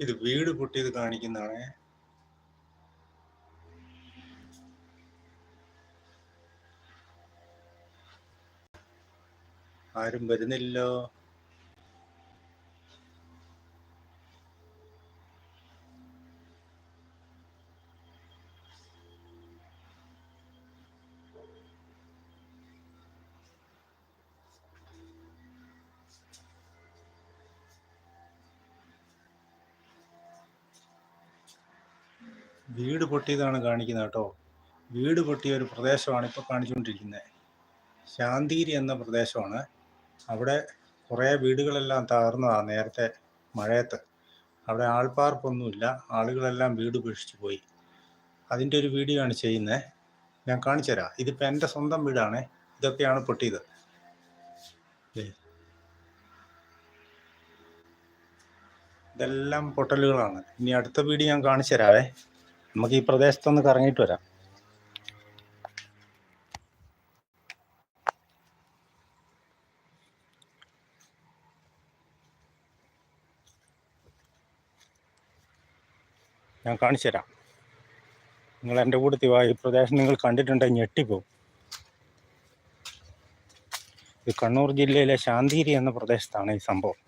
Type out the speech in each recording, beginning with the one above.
ഇത് വീട് പൊട്ടിയത് കാണിക്കുന്നതാണ്. ആരും വരുന്നില്ലോ. വീട് പൊട്ടിയതാണ് കാണിക്കുന്നത് കേട്ടോ. വീട് പൊട്ടിയ ഒരു പ്രദേശമാണ് ഇപ്പോൾ കാണിച്ചുകൊണ്ടിരിക്കുന്നത്. ശാന്തിരി എന്ന പ്രദേശമാണ്. അവിടെ കുറേ വീടുകളെല്ലാം തകർന്നതാണ് നേരത്തെ മഴയത്ത്. അവിടെ ആൾപ്പാർപ്പൊന്നുമില്ല. ആളുകളെല്ലാം വീട് ഉപേക്ഷിച്ച് പോയി. അതിന്റെ ഒരു വീഡിയോ ആണ് ചെയ്യുന്നത്. ഞാൻ കാണിച്ചു തരാം. ഇതിപ്പോൾ എന്റെ സ്വന്തം വീടാണ്. ഇതൊക്കെയാണ് പൊട്ടിയത്. ഇതെല്ലാം പൊട്ടലുകളാണ്. ഇനി അടുത്ത വീഡിയോ ഞാൻ കാണിച്ചു തരാവേ. നമുക്ക് ഈ പ്രദേശത്തൊന്ന് കറങ്ങിയിട്ട് വരാം. ഞാൻ കാണിച്ചു തരാം. നിങ്ങൾ എന്റെ കൂടെ ഈ പ്രദേശം നിങ്ങൾ കണ്ടിട്ടുണ്ടെങ്കിൽ ഞെട്ടിപ്പോവും. ഇത് കണ്ണൂർ ജില്ലയിലെ ശാന്തിരി എന്ന പ്രദേശത്താണ് ഈ സംഭവം.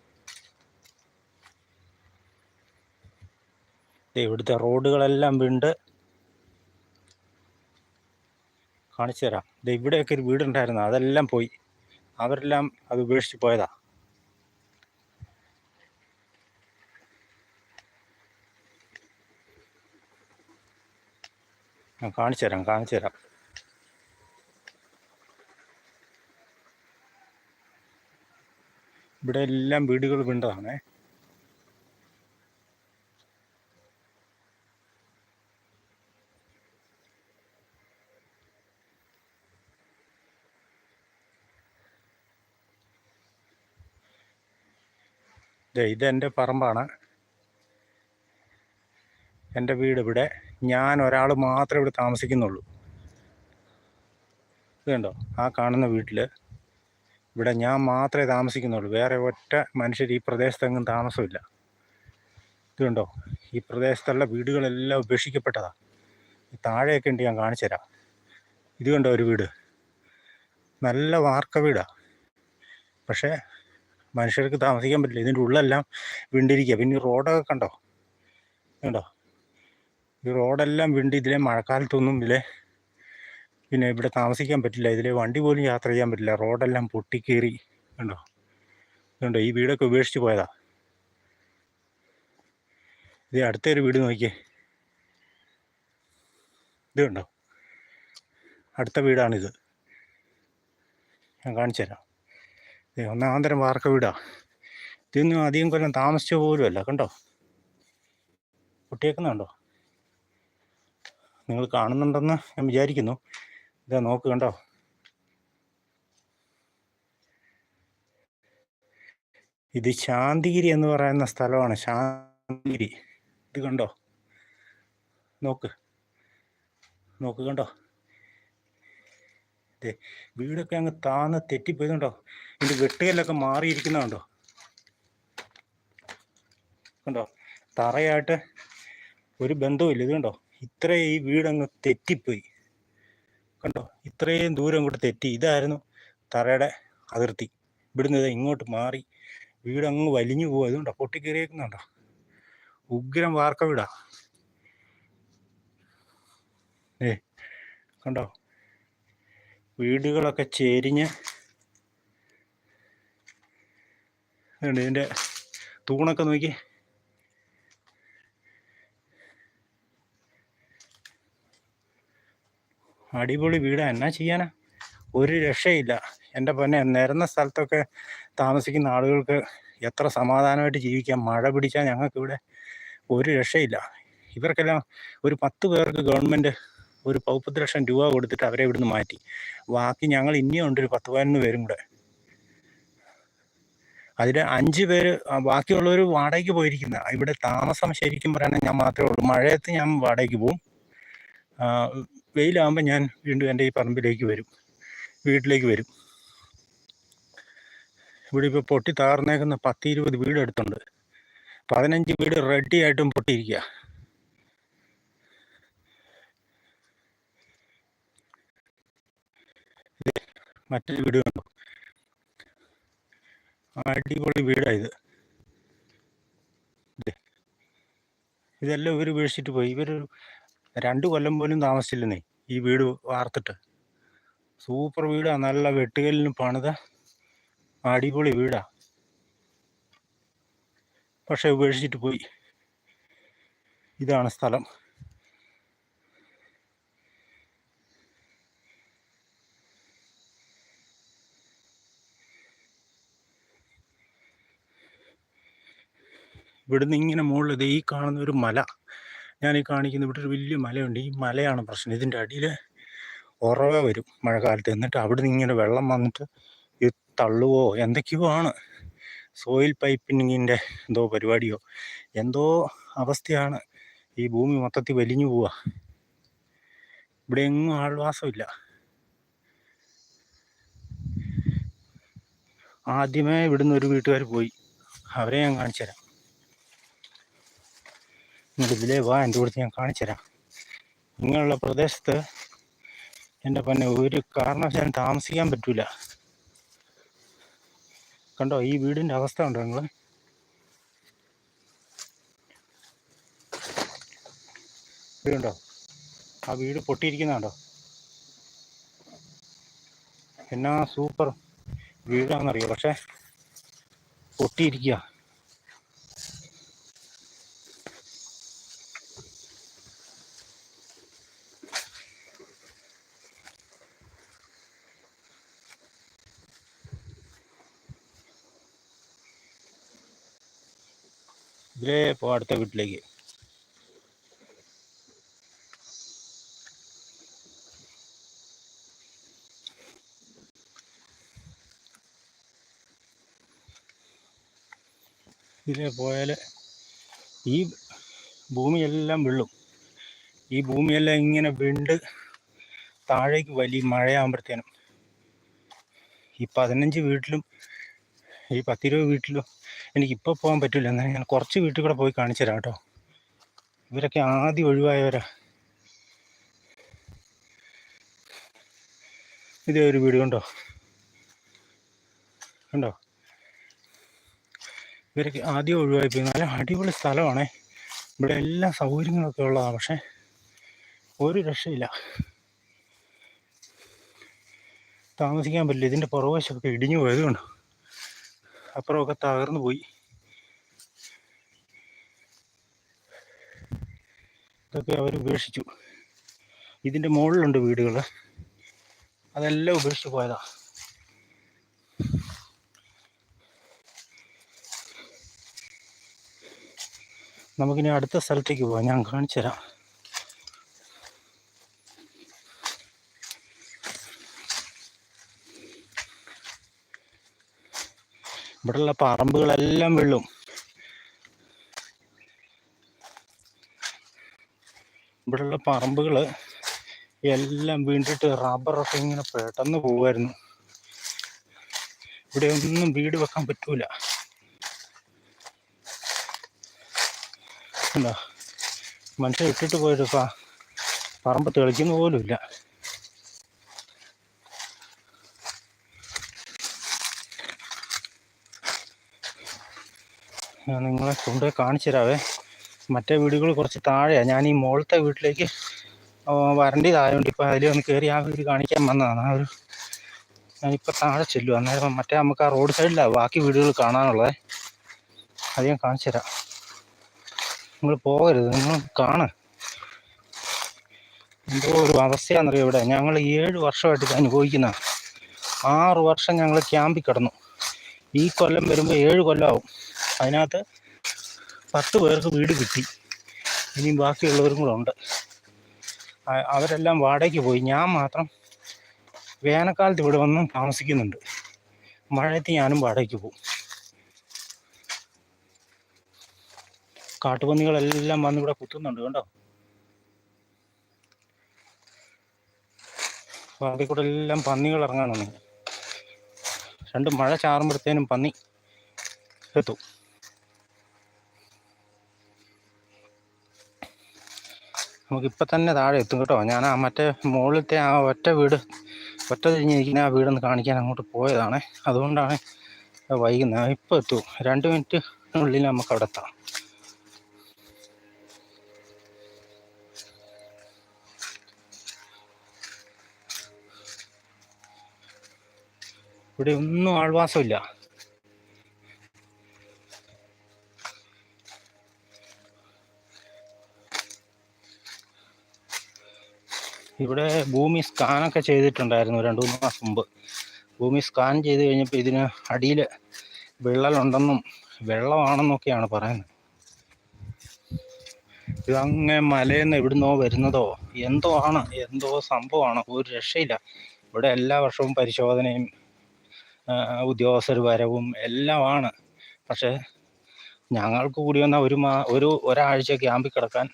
ഇവിടുത്തെ റോഡുകളെല്ലാം വീണ്ട്. കാണിച്ചു തരാം. ഇത് ഇവിടെയൊക്കെ ഒരു വീടുണ്ടായിരുന്നു. അതെല്ലാം പോയി. അവരെല്ലാം അത് ഉപേക്ഷിച്ച് പോയതാ. ഞാൻ കാണിച്ചു തരാം കാണിച്ചു തരാം. ഇവിടെ എല്ലാം വീടുകൾ വീണ്ടതാണേ. ഇതെന്റെ പറമ്പാണ്. എന്റെ വീട് ഇവിടെ. ഞാൻ ഒരാൾ മാത്രമേ ഇവിടെ താമസിക്കുന്നുള്ളൂ. ഇതുണ്ടോ ആ കാണുന്ന വീട്ടിൽ ഇവിടെ ഞാൻ മാത്രമേ താമസിക്കുന്നുള്ളൂ. വേറെ ഒറ്റ മനുഷ്യർ ഈ പ്രദേശത്തെങ്ങും താമസമില്ല. ഇതുണ്ടോ ഈ പ്രദേശത്തുള്ള വീടുകളെല്ലാം ഉപേക്ഷിക്കപ്പെട്ടതാണ് താഴെയൊക്കെ ഉണ്ട് ഞാൻ കാണിച്ചുതരാം ഇത് കണ്ടോ ഒരു വീട്? നല്ല വാർക്ക വീടാണ് പക്ഷേ മനുഷ്യർക്ക് താമസിക്കാൻ പറ്റില്ല. ഇതിന്റെ ഉള്ളെല്ലാം വിണ്ടിരിക്കുക പിന്നെ ഈ റോഡൊക്കെ കണ്ടോ? കണ്ടോ? ഈ റോഡെല്ലാം വിണ്ടി ഇതിലെ മഴക്കാലത്തൊന്നും ഇതിലെ പിന്നെ ഇവിടെ താമസിക്കാൻ പറ്റില്ല. ഇതിലെ വണ്ടി പോലും യാത്ര ചെയ്യാൻ പറ്റില്ല. റോഡെല്ലാം പൊട്ടിക്കേറി. കണ്ടോ? കണ്ടോ? ഈ വീടൊക്കെ ഉപേക്ഷിച്ച് പോയതാ. ഇത് അടുത്തൊരു വീട് നോക്കിയേ. ഇത് കണ്ടോ? അടുത്ത വീടാണിത്. ഞാൻ കാണിച്ചു തരാം ഒന്നാന്തരം വാർക്ക വീടാ. ഇതൊന്നും അധികം കൊല്ലം താമസിച്ച പോലുമല്ല കണ്ടോ? കുട്ടിയേക്കുന്നുണ്ടോ നിങ്ങൾ കാണുന്നുണ്ടെന്ന് ഞാൻ വിചാരിക്കുന്നു. ഇതാ നോക്ക് കണ്ടോ? ഇത് ശാന്തിഗിരി എന്ന് പറയുന്ന സ്ഥലമാണ് ശാന്തിഗിരി. ഇത് കണ്ടോ? നോക്ക്. നോക്ക് കണ്ടോ? ദേ വീടൊക്കെ അങ്ങ് താന്ന് തെറ്റിപ്പോയതുണ്ടോ ഇതിന്റെ വെട്ടുകല്ലൊക്കെ മാറിയിരിക്കുന്നതുണ്ടോ കണ്ടോ? തറയായിട്ട് ഒരു ബന്ധവുമില്ല ഇത് കണ്ടോ ഇത്രയും ഈ വീടങ്ങ് തെറ്റിപ്പോയി. കണ്ടോ? ഇത്രയും ദൂരം ഇങ്ങോട്ട് തെറ്റി. ഇതായിരുന്നു തറയുടെ അതിർത്തി. ഇവിടുന്ന് ഇത് ഇങ്ങോട്ട് മാറി വീടങ്ങ് വലിഞ്ഞു പോകും അതുകൊണ്ടോ പൊട്ടിക്കേറിയേക്കുന്നുണ്ടോ? ഉഗ്രം വാർക്ക വീടാ. ഏ കണ്ടോ? വീടുകളൊക്കെ ചെരിഞ്ഞ് ഇതിന്റെ തൂണൊക്കെ നോക്കി. അടിപൊളി വീട്. എന്നാ ചെയ്യാനാ? ഒരു രക്ഷയില്ല. എന്റെ പൊന്നെ നിരന്ന സ്ഥലത്തൊക്കെ താമസിക്കുന്ന ആളുകൾക്ക് എത്ര സമാധാനമായിട്ട് ജീവിക്കാം. മഴ പിടിച്ചാൽ ഞങ്ങൾക്കിവിടെ ഒരു രക്ഷയില്ല. ഇവർക്കെല്ലാം ഒരു പത്ത് പേർക്ക് ഗവൺമെന്റ് ഒരു മുപ്പത് ലക്ഷം രൂപ കൊടുത്തിട്ട് അവരെ ഇവിടുന്ന് മാറ്റി. ബാക്കി ഞങ്ങൾ ഇനിയും ഉണ്ട് ഒരു പത്ത് പതിനൊന്ന് പേരും കൂടെ. അതിൽ അഞ്ച് പേര് ബാക്കിയുള്ളവർ വാടകയ്ക്ക് പോയിരിക്കുന്ന. ഇവിടെ താമസം ശരിക്കും പറയുകയാണെങ്കിൽ ഞാൻ മാത്രമേ ഉള്ളൂ. മഴയത്ത് ഞാൻ വാടകയ്ക്ക് പോവും. വെയിലാകുമ്പോൾ ഞാൻ വീണ്ടും എന്റെ ഈ പറമ്പിലേക്ക് വരും. വീട്ടിലേക്ക് വരും. ഇവിടെ ഇപ്പോൾ പൊട്ടി താർന്നേക്കുന്ന പത്ത് ഇരുപത് വീട് അടുത്തുണ്ട് പതിനഞ്ച് വീട് റെഡി ആയിട്ടും പൊട്ടിയിരിക്കുക മറ്റൊരു വീട് കണ്ടു. അടിപൊളി വീടായത് ഇതെല്ലാം ഇവർ വീഴ്ചിട്ട് പോയി. ഇവർ രണ്ട് കൊല്ലം പോലും താമസിച്ചില്ലെന്നേ ഈ വീട് വാർത്തിട്ട്. സൂപ്പർ വീടാ നല്ല വെട്ടുകല്ലിന് പണിത അടിപൊളി വീടാ. പക്ഷെ ഉപേക്ഷിച്ചിട്ട് പോയി. ഇതാണ് സ്ഥലം. ഇവിടുന്ന് ഇങ്ങനെ മുകളിൽ ദേ ഈ കാണുന്ന ഒരു മല. ഞാൻ ഈ കാണിക്കുന്ന ഇവിടെ ഒരു വലിയ മലയുണ്ട്. ഈ മലയാണ് പ്രശ്നം. ഇതിന്റെ അടിയിൽ ഉറവ വരും മഴക്കാലത്ത്. എന്നിട്ട് അവിടുന്ന് ഇങ്ങനെ വെള്ളം വന്നിട്ട് ഈ തള്ളുവോ എന്തൊക്കെയോ ആണ്. സോയിൽ പൈപ്പിങ്ങിന്റെ എന്തോ പരിപാടിയോ എന്തോ അവസ്ഥയാണ്. ഈ ഭൂമി മൊത്തത്തിൽ വലിഞ്ഞു പോവുക ഇവിടെ എങ്ങും ആൾവാസമില്ല. ആദ്യമേ ഇവിടുന്ന് ഒരു വീട്ടുകാർ പോയി. അവരെ ഞാൻ കാണിച്ചു തരാം നിങ്ങൾ ഇതിലേ വാ എന്റെ കൂടെ ഞാൻ കാണിച്ചു തരാം. ഇങ്ങനെയുള്ള പ്രദേശത്ത് എന്റെ പന്നെ ഒരു കാരണവശാലും താമസിക്കാൻ പറ്റൂല. കണ്ടോ ഈ വീടിന്റെ അവസ്ഥ ഉണ്ടോ നിങ്ങൾ വീടുണ്ടോ ആ വീട് പൊട്ടിയിരിക്കുന്നുണ്ടോ എന്നാ സൂപ്പർ വീടാണെന്നറിയോ? പക്ഷെ പൊട്ടിയിരിക്കുക ഇതിലേ പോ അടുത്ത വീട്ടിലേക്ക്. ഇതിലേ പോയാൽ ഈ ഭൂമിയെല്ലാം വീഴും ഈ ഭൂമിയെല്ലാം ഇങ്ങനെ വിണ്ട് താഴേക്ക് വലിയ മഴയാകുമ്പോഴത്തേനും ഈ പതിനഞ്ച് വീട്ടിലും ഈ പത്തിരുപത് വീട്ടിലും എനിക്കിപ്പോൾ പോകാൻ പറ്റില്ല എന്നാലും ഞാൻ കുറച്ച് വീട്ടിൽ കൂടെ പോയി കാണിച്ചു തരാം കേട്ടോ. ഇവരൊക്കെ ആദ്യം ഒഴിവായവരാ. ഇതേ ഒരു വീട് കണ്ടോ? കണ്ടോ? ഇവരൊക്കെ ആദ്യം ഒഴിവായി പോയി നല്ല അടിപൊളി സ്ഥലമാണേ. ഇവിടെ എല്ലാ സൗകര്യങ്ങളൊക്കെ ഉള്ളതാണ് പക്ഷേ ഒരു രക്ഷയില്ല. താമസിക്കാൻ പറ്റില്ല. ഇതിന്റെ പുറവശമൊക്കെ ഇടിഞ്ഞു പോയത് കണ്ടോ അപ്പുറമൊക്കെ തകർന്നു പോയി. ഇതൊക്കെ അവർ ഉപേക്ഷിച്ചു. ഇതിന്റെ മുകളിലുണ്ട് വീടുകൾ അതെല്ലാം ഉപേക്ഷിച്ച് പോയതാ. നമുക്കിനി അടുത്ത സ്ഥലത്തേക്ക് പോവാം. ഞാൻ കാണിച്ചു തരാം ഇവിടെയുള്ള പറമ്പുകളെല്ലാം വെള്ളും. ഇവിടെയുള്ള പറമ്പുകൾ എല്ലാം വീണ്ടിട്ട് റബ്ബറൊക്കെ ഇങ്ങനെ പെട്ടെന്ന് പോകുമായിരുന്നു ഇവിടെ ഒന്നും വീട് വെക്കാൻ പറ്റൂല. എന്താ? മനുഷ്യൻ ഇട്ടിട്ട് പോയിട്ട് പറമ്പ് തെളിക്കുന്ന പോലുമില്ല. ഞാൻ നിങ്ങളെ കൊണ്ടുപോയി കാണിച്ചു തരാവേ. മറ്റേ വീടുകൾ കുറച്ച് താഴെയാണ് ഞാൻ ഈ മുകളിലത്തെ വീട്ടിലേക്ക് വരേണ്ടതായതുകൊണ്ട് ഇപ്പോൾ അതിൽ ഒന്ന് കയറി ആ വീട് കാണിക്കാൻ വന്നതാണ്. ആ ഒരു ഞാനിപ്പോൾ താഴെ ചെല്ലു അന്നേരം മറ്റേ നമുക്ക് ആ റോഡ് സൈഡിലാണ് ബാക്കി വീടുകൾ കാണാനുള്ളത്. അത് ഞാൻ കാണിച്ചു തരാം. നിങ്ങൾ പോകരുത്. നിങ്ങൾ കാണ്. എന്തോ ഒരു അവസ്ഥയാണെന്നറിയോ ഇവിടെ. ഞങ്ങൾ ഏഴ് വർഷമായിട്ട് ഇത് അനുഭവിക്കുന്ന. ആറ് വർഷം ഞങ്ങൾ ക്യാമ്പിൽ കിടന്നു. ഈ കൊല്ലം വരുമ്പോൾ ഏഴ് കൊല്ലമാവും അതിനകത്ത് പത്ത് പേർക്ക് വീട് കിട്ടി. ഇനിയും ബാക്കിയുള്ളവരും കൂടെ ഉണ്ട്. അവരെല്ലാം വാടകയ്ക്ക് പോയി. ഞാൻ മാത്രം വേനൽക്കാലത്ത് ഇവിടെ വന്ന് താമസിക്കുന്നുണ്ട്. മഴയത്ത് ഞാനും വാടകയ്ക്ക് പോകും. കാട്ടുപന്നികളെല്ലാം വന്ന് ഇവിടെ കുത്തുന്നുണ്ട് കണ്ടോ? അതിൽ കൂടെ എല്ലാം പന്നികൾ ഇറങ്ങാനാണ് രണ്ട് മഴ ചാറുമ്പോഴത്തേനും പന്നി എത്തും. നമുക്കിപ്പോൾ തന്നെ താഴെ എത്തും കേട്ടോ. ഞാൻ ആ മറ്റേ മുകളിലത്തെ ആ ഒറ്റ വീട് ഒറ്റ തിരിഞ്ഞിരിക്കുന്ന ആ വീടൊന്ന് കാണിക്കാൻ അങ്ങോട്ട് പോയതാണ്. അതുകൊണ്ടാണ് വൈകുന്നത് ഇപ്പോൾ എത്തും. രണ്ട് മിനിറ്റിനുള്ളിൽ നമുക്ക് അവിടെ എത്താം. ഇവിടെ ഒന്നും ആൾവാസമില്ല. ഇവിടെ ഭൂമി സ്കാനൊക്കെ ചെയ്തിട്ടുണ്ടായിരുന്നു രണ്ട് മൂന്ന് മാസം മുമ്പ്. ഭൂമി സ്കാൻ ചെയ്ത് കഴിഞ്ഞപ്പോൾ ഇതിന് അടിയിൽ വിള്ളലുണ്ടെന്നും വെള്ളമാണെന്നൊക്കെയാണ് പറയുന്നത്. ഇതങ്ങനെ മലയെന്ന് എവിടുന്നോ വരുന്നതോ എന്തോ ആണ് എന്തോ സംഭവമാണ് ഒരു രക്ഷയില്ല. ഇവിടെ എല്ലാ വർഷവും പരിശോധനയും ഉദ്യോഗസ്ഥർ വരവും എല്ലാമാണ് പക്ഷേ ഞങ്ങൾക്ക് കൂടി വന്ന ഒരു മാ ഒരു ഒരാഴ്ച ക്യാമ്പിൽ കിടക്കാൻ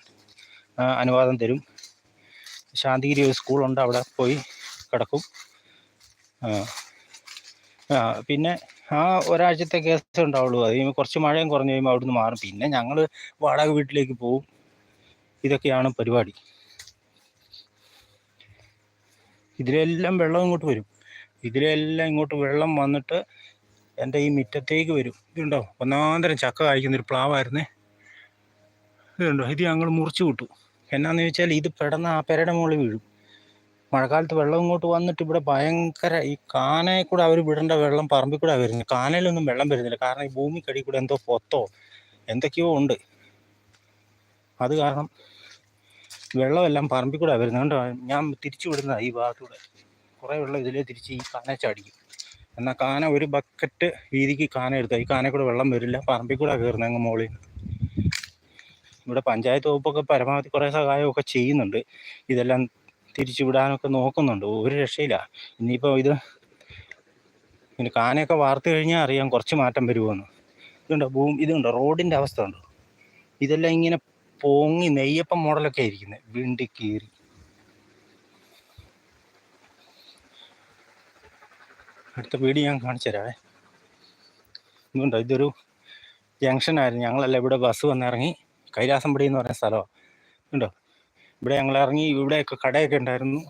അനുവാദം തരും. ശാന്തിഗിരി ഒരു സ്കൂളുണ്ട് അവിടെ പോയി കിടക്കും. പിന്നെ ആ ഒരാഴ്ചത്തെ കേസ് ഉണ്ടാവുള്ളൂ. അത് കഴിയുമ്പോൾ കുറച്ച് മഴയും കുറഞ്ഞു കഴിയുമ്പോൾ അവിടുന്ന് മാറും. പിന്നെ ഞങ്ങൾ വാടക വീട്ടിലേക്ക് പോവും. ഇതൊക്കെയാണ് പരിപാടി. ഇതിലെല്ലാം വെള്ളം ഇങ്ങോട്ട് വരും. ഇതിലെല്ലാം ഇങ്ങോട്ട് വെള്ളം വന്നിട്ട് എന്റെ ഈ മുറ്റത്തേക്ക് വരും. ഇതുണ്ടോ? ഒന്നാന്തരം ചക്ക കായ്ക്കുന്നൊരു പ്ലാവായിരുന്നേ. ഇതുണ്ടോ? ഇത് ഞങ്ങൾ മുറിച്ചു വിട്ടു. എന്നാന്ന് ചോദിച്ചാൽ ഇത് പെടന്ന് ആ പെരയുടെ മുകളിൽ വീഴും. മഴക്കാലത്ത് വെള്ളം ഇങ്ങോട്ട് വന്നിട്ട് ഇവിടെ ഭയങ്കര ഈ കാനയിൽ കൂടെ അവർ വിടേണ്ട വെള്ളം പറമ്പിൽ കൂടെ വരുന്നത് കാനയിലൊന്നും വെള്ളം വരുന്നില്ല. കാരണം ഈ ഭൂമിക്കടി കൂടെ എന്തോ പൊത്തോ എന്തൊക്കെയോ ഉണ്ട്. അത് കാരണം വെള്ളമെല്ലാം പറമ്പിൽ കൂടെ വരുന്നത്. കണ്ടോ? ഞാൻ തിരിച്ചു വിടുന്നതാണ് ഈ ഭാഗത്തൂടെ. കുറേ വെള്ളം ഇതിലേ തിരിച്ച് ഈ കാന ചാടിക്കും. എന്നാൽ കാന ഒരു ബക്കറ്റ് വീതിക്ക് കാന എടുത്താൽ ഈ കാനയിൽ കൂടെ വെള്ളം വരില്ല. പറമ്പിൽ കൂടെ കയറുന്നത് അങ്ങ് മുകളിൽ. നിന്ന് ഇവിടെ പഞ്ചായത്ത് വകുപ്പൊക്കെ പരമാവധി കുറേ സഹായമൊക്കെ ചെയ്യുന്നുണ്ട്. ഇതെല്ലാം തിരിച്ചു വിടാനൊക്കെ നോക്കുന്നുണ്ട്. ഒരു രക്ഷയില്ല. ഇനിയിപ്പോൾ ഇത് പിന്നെ കാനയൊക്കെ വാർത്ത് കഴിഞ്ഞാൽ അറിയാം കുറച്ച് മാറ്റം വരുമോന്ന് ഇതുണ്ടോ? ഭൂമി ഇതുണ്ടോ? റോഡിന്റെ അവസ്ഥ ഉണ്ടോ? ഇതെല്ലാം ഇങ്ങനെ പൊങ്ങി നെയ്യപ്പം മോഡലൊക്കെ ഇരിക്കുന്നത് വിണ്ടി കീറി. അടുത്ത വീഡിയോ ഞാൻ കാണിച്ചു തരാവേ. ഇതുണ്ടോ? ഇതൊരു ജംഗ്ഷനായിരുന്നു. ഞങ്ങളെല്ലാം ഇവിടെ ബസ് വന്നിറങ്ങി. കൈലാസംപടി എന്ന് പറയുന്ന സ്ഥലമാണ് ഉണ്ടോ ഇവിടെ ഞങ്ങൾ ഇറങ്ങി ഇവിടെയൊക്കെ കടയൊക്കെ ഉണ്ടായിരുന്നു.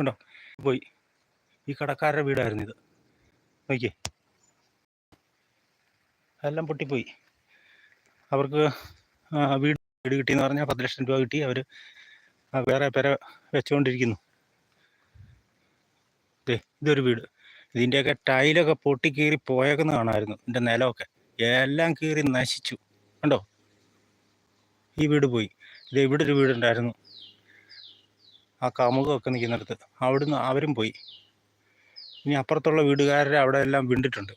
ഉണ്ടോ പോയി. ഈ കടക്കാരുടെ വീടായിരുന്നു ഇത്. നോക്കിയേ. എല്ലാം പൊട്ടിപ്പോയി. അവർക്ക് വീട് വീട് കിട്ടിയെന്ന് പറഞ്ഞാൽ പത്ത് ലക്ഷം രൂപ കിട്ടി. അവർ വേറെ പെര വെച്ചുകൊണ്ടിരിക്കുന്നു. ഇതൊരു വീട്. ഇതിന്റെയൊക്കെ ടൈലൊക്കെ പൊട്ടി കീറി പോയേക്കുന്ന കാണാമായിരുന്നു ഇതിന്റെ നിലമൊക്കെ. എല്ലാം കീറി നശിച്ചു. കണ്ടോ? ഈ വീട് പോയി. ഇത് ഇവിടെ ഒരു വീടുണ്ടായിരുന്നു. ആ കമുകൊക്കെ നിൽക്കുന്നിടത്ത്. അവിടുന്ന് അവരും പോയി. ഇനി അപ്പുറത്തുള്ള വീടുകാരെ അവിടെ എല്ലാം വിണ്ടിട്ടുണ്ട്.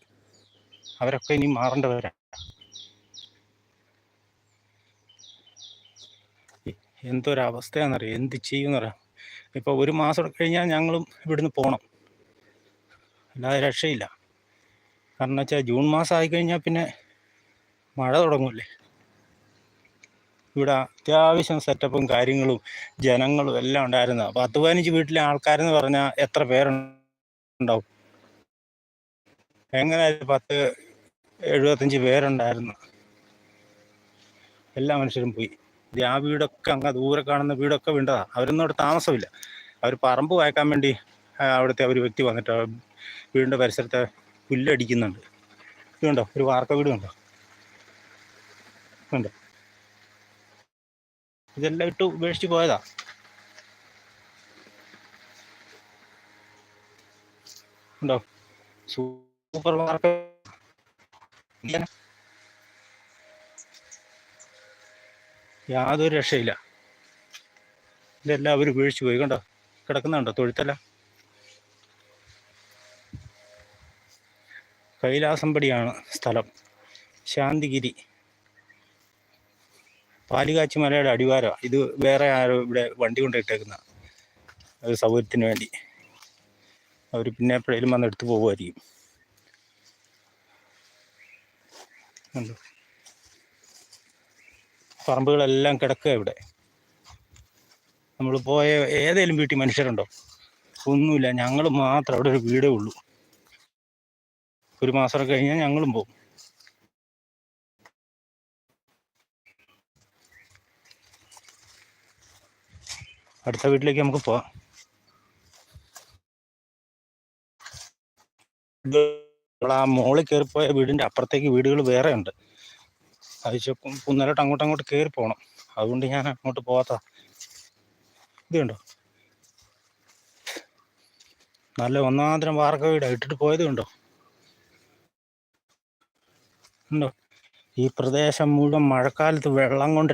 അവരൊക്കെ ഇനി മാറേണ്ടവരാ. എന്തൊരവസ്ഥയാണെന്നറിയാം? എന്ത് ചെയ്യുമെന്നറിയാം? ഇപ്പോൾ ഒരു മാസം കഴിഞ്ഞാൽ ഞങ്ങളും ഇവിടുന്ന് പോകണം അല്ലാതെ രക്ഷയില്ല. കാരണം വെച്ചാൽ ജൂൺ മാസം ആയിക്കഴിഞ്ഞാൽ പിന്നെ മഴ തുടങ്ങില്ലേ ഇവിടെ അത്യാവശ്യം സെറ്റപ്പും കാര്യങ്ങളും ജനങ്ങളും എല്ലാം ഉണ്ടായിരുന്നു പത്ത് പതിനഞ്ച് വീട്ടിലെ ആൾക്കാരെന്ന് പറഞ്ഞാൽ എത്ര പേരുണ്ടാവും? എങ്ങനെ പത്ത് എഴുപത്തഞ്ച് പേരുണ്ടായിരുന്നു? എല്ലാ മനുഷ്യരും പോയി. ആ വീടൊക്കെ അങ്ങ് ദൂരെ കാണുന്ന വീടൊക്കെ വീണ്ടതാണ് അവരൊന്നും അവിടെ താമസമില്ല. അവർ പറമ്പ് വായിക്കാൻ വേണ്ടി അവിടുത്തെ ഒരു വ്യക്തി വന്നിട്ട് വീടിന്റെ പരിസരത്തെ പുല്ലടിക്കുന്നുണ്ട്. ഇതുണ്ടോ ഒരു വാർക്ക വീട് കണ്ടോ? ഇതെല്ലാം ഇട്ട് ഉപേക്ഷിച്ച് പോയതാ. ഉണ്ടോ സൂപ്പർ മാർക്കറ്റ് യാതൊരു രക്ഷയില്ല. ഇതെല്ലാം അവർ വീഴ്ച പോയി. കണ്ടോ? കിടക്കുന്നുണ്ടോ? തൊഴുത്തല്ല? കൈലാസമ്പടിയാണ് സ്ഥലം. ശാന്തിഗിരി. പാലുകാച്ചി മലയുടെ അടിവാരമാണ് ഇത് വേറെ ആരോ ഇവിടെ വണ്ടി കൊണ്ടിട്ടേക്കുന്ന ഒരു സൗകര്യത്തിന് വേണ്ടി. അവർ പിന്നെ എപ്പോഴേലും വന്ന് എടുത്തു പോകുമായിരിക്കും പറമ്പുകളെല്ലാം കിടക്കുക ഇവിടെ. നമ്മൾ പോയ ഏതെങ്കിലും വീട്ടിൽ മനുഷ്യരുണ്ടോ? ഒന്നുമില്ല. ഞങ്ങൾ മാത്രം അവിടെ ഒരു വീടേ ഉള്ളൂ. ഒരു മാസമൊക്കെ കഴിഞ്ഞാൽ ഞങ്ങളും പോകും. അടുത്ത വീട്ടിലേക്ക് നമുക്ക് പോവാം. ആ മോളിൽ കയറിപ്പോയ വീടിന്റെ അപ്പുറത്തേക്ക് വീടുകൾ വേറെ ഉണ്ട് അത് ചെപ്പം അങ്ങോട്ട് അങ്ങോട്ട് കയറി പോകണം അതുകൊണ്ട് ഞാൻ അങ്ങോട്ട് പോവാത്ത ഇത് കണ്ടോ? നല്ല ഒന്നാന്തരം വാർക്ക വീടാ. ഇട്ടിട്ട് പോയത് കണ്ടോ? ഈ പ്രദേശം മുഴുവൻ മഴക്കാലത്ത് വെള്ളം കൊണ്ട്